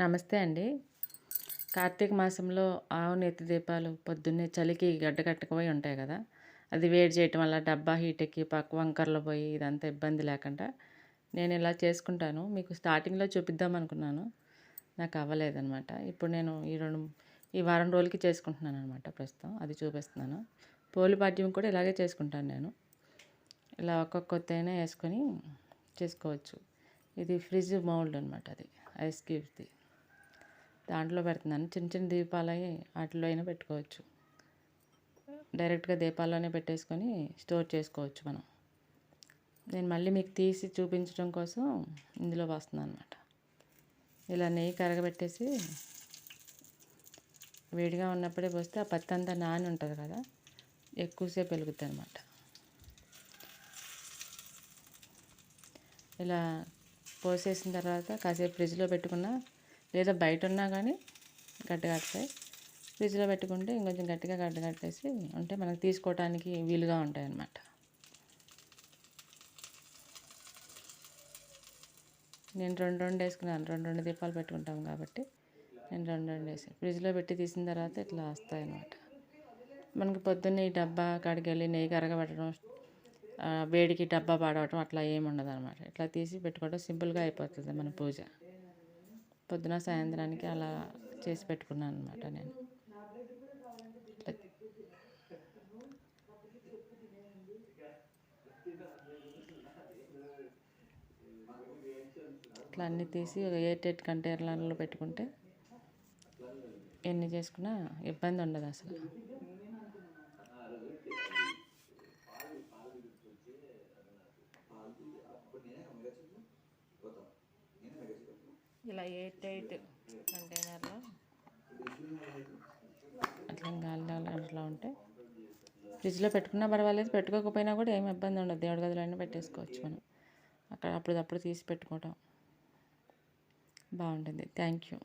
నమస్తే అండి. కార్తీక మాసంలో ఆవు నెత్తి దీపాలు పొద్దున్నే చలికి గడ్డకట్టుకుపోయి ఉంటాయి కదా. అది వేడి చేయటం వల్ల డబ్బా హీట్ ఎక్కి పక్క వంకర్లు పోయి ఇదంతా ఇబ్బంది లేకుండా నేను ఇలా చేసుకుంటాను. మీకు స్టార్టింగ్లో చూపిద్దాం అనుకున్నాను. నాకు అవ్వలేదనమాట ఇప్పుడు నేను ఈ రెండు ఈ వారం రోజులకి చేసుకుంటున్నాను అనమాట ప్రస్తుతం. అది చూపిస్తున్నాను. పోలి పాడ్యం కూడా ఇలాగే చేసుకుంటాను నేను. ఇలా ఒక్కొక్క వేసుకొని చేసుకోవచ్చు. ఇది ఫ్రిడ్జ్ మౌల్డ్ అనమాట అది. ఐస్ క్యూబ్ది. దాంట్లో పెడుతున్నాను. చిన్న చిన్న దీపాలు వాటిలో అయినా పెట్టుకోవచ్చు. డైరెక్ట్గా దీపాల్లోనే పెట్టేసుకొని స్టోర్ చేసుకోవచ్చు మనం. నేను మళ్ళీ మీకు తీసి చూపించడం కోసం ఇందులో వస్తుంది అనమాట ఇలా నెయ్యి కరగబెట్టేసి వేడిగా ఉన్నప్పుడే పోస్తే ఆ పత్తి అంతా నాని ఉంటుంది కదా ఎక్కువసేపు వెలుగుతుంది అనమాట ఇలా పోసేసిన తర్వాత కాసేపు ఫ్రిడ్జ్లో పెట్టుకున్న లేదా బయట ఉన్నా కానీ గడ్డ కడతాయి ఫ్రిడ్జ్లో పెట్టుకుంటే ఇంకొంచెం గట్టిగా గడ్డ కట్టేసి ఉంటే మనకు తీసుకోవడానికి వీలుగా ఉంటాయి అన్నమాట నేను రెండు రెండు వేసుకున్నాను. రెండు రెండు దీపాలు పెట్టుకుంటాం కాబట్టి నేను రెండు రెండు వేసి ఫ్రిడ్జ్లో పెట్టి తీసిన తర్వాత ఇట్లా వస్తాయి అన్నమాట మనకి పొద్దున్నే ఈ డబ్బా కాడికి వెళ్ళి నెయ్యి కరగబెట్టడం వేడికి డబ్బా పాడవటం అట్లా ఏమి ఉండదు అనమాట ఇట్లా తీసి పెట్టుకోవడం సింపుల్గా అయిపోతుంది మన పూజ. పొద్దున సాయంత్రానికి అలా చేసి పెట్టుకున్నాను అనమాట నేను. ఇట్లా అన్నీ తీసి ఒక ఎయిట్ కంటైనర్లలో పెట్టుకుంటే ఎన్ని చేసుకున్నా ఇబ్బంది ఉండదు అసలు. ఇలా ఎయిట్ ఎయిట్ కంటైనర్లో. అట్లా గాలిలో అట్లా ఉంటే ఫ్రిడ్జ్లో పెట్టుకున్నా పర్వాలేదు పెట్టుకోకపోయినా కూడా ఏమి ఇబ్బంది ఉండదు. దేవుడి గదిలో అయినా పెట్టేసుకోవచ్చు మనం. అక్కడ అప్పుడప్పుడు తీసి పెట్టుకోవటం బాగుంటుంది. Thank you.